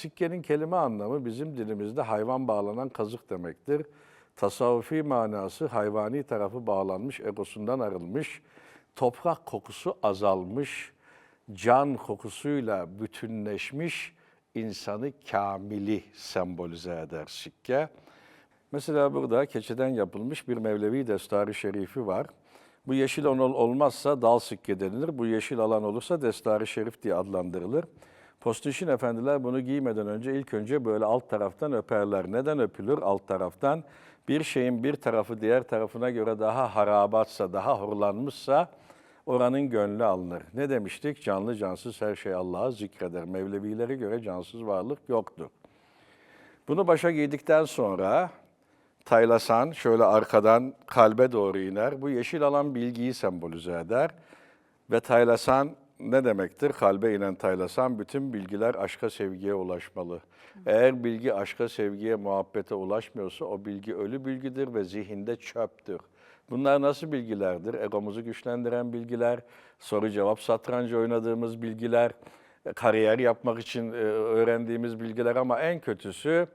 Sikkenin kelime anlamı bizim dilimizde hayvan bağlanan kazık demektir. Tasavvufi manası hayvani tarafı bağlanmış, egosundan arılmış, toprak kokusu azalmış, can kokusuyla bütünleşmiş insanı kamili sembolize eder sikke. Mesela burada keçeden yapılmış bir Mevlevi Destarı Şerifi var. Bu yeşil on olmazsa dal sikke denilir. Bu yeşil alan olursa Destarı Şerif diye adlandırılır. Postişin efendiler bunu giymeden önce ilk önce böyle alt taraftan öperler. Neden öpülür alt taraftan? Bir şeyin bir tarafı diğer tarafına göre daha harabatsa, daha horlanmışsa oranın gönlü alınır. Ne demiştik? Canlı cansız her şey Allah'a zikreder. Mevlevilere göre cansız varlık yoktur. Bunu başa giydikten sonra taylasan şöyle arkadan kalbe doğru iner. Bu yeşil alan bilgiyi sembolize eder. Ve taylasan ne demektir? Kalbe inen taylasan bütün bilgiler aşka sevgiye ulaşmalı. Eğer bilgi aşka sevgiye muhabbete ulaşmıyorsa o bilgi ölü bilgidir ve zihinde çöptür. Bunlar nasıl bilgilerdir? Egomuzu güçlendiren bilgiler, soru cevap satrancı oynadığımız bilgiler, kariyer yapmak için e, öğrendiğimiz bilgiler ama en kötüsü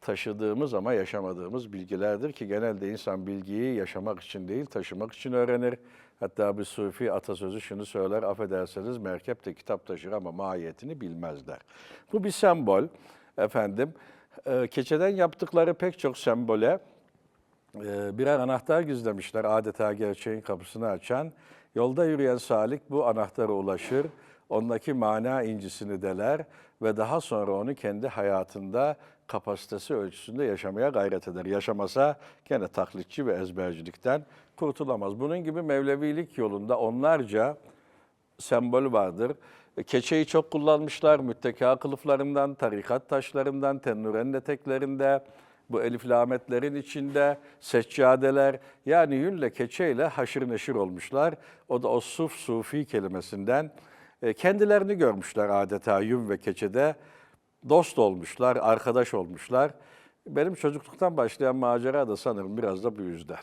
taşıdığımız ama yaşamadığımız bilgilerdir ki genelde insan bilgiyi yaşamak için değil taşımak için öğrenir. Hatta bir sufi atasözü şunu söyler, affederseniz merkep de kitap taşır ama mahiyetini bilmezler. Bu bir sembol efendim. Ee, Keçeden yaptıkları pek çok sembole birer anahtar gizlemişler adeta gerçeğin kapısını açan. Yolda yürüyen salik bu anahtara ulaşır, ondaki mana incisini deler ve daha sonra onu kendi hayatında kapasitesi ölçüsünde yaşamaya gayret eder. Yaşamasa gene taklitçi ve ezbercilikten kurtulamaz. Bunun gibi Mevlevilik yolunda onlarca sembol vardır. E, Keçeyi çok kullanmışlar. Mütteka kılıflarından, tarikat taşlarından, tennuren eteklerinde, bu elif lametlerin içinde, seccadeler yani yünle keçeyle haşır neşir olmuşlar. O da o suf sufi kelimesinden e, kendilerini görmüşler adeta yün ve keçede. Dost olmuşlar, arkadaş olmuşlar. Benim çocukluktan başlayan macera da sanırım biraz da bu yüzden.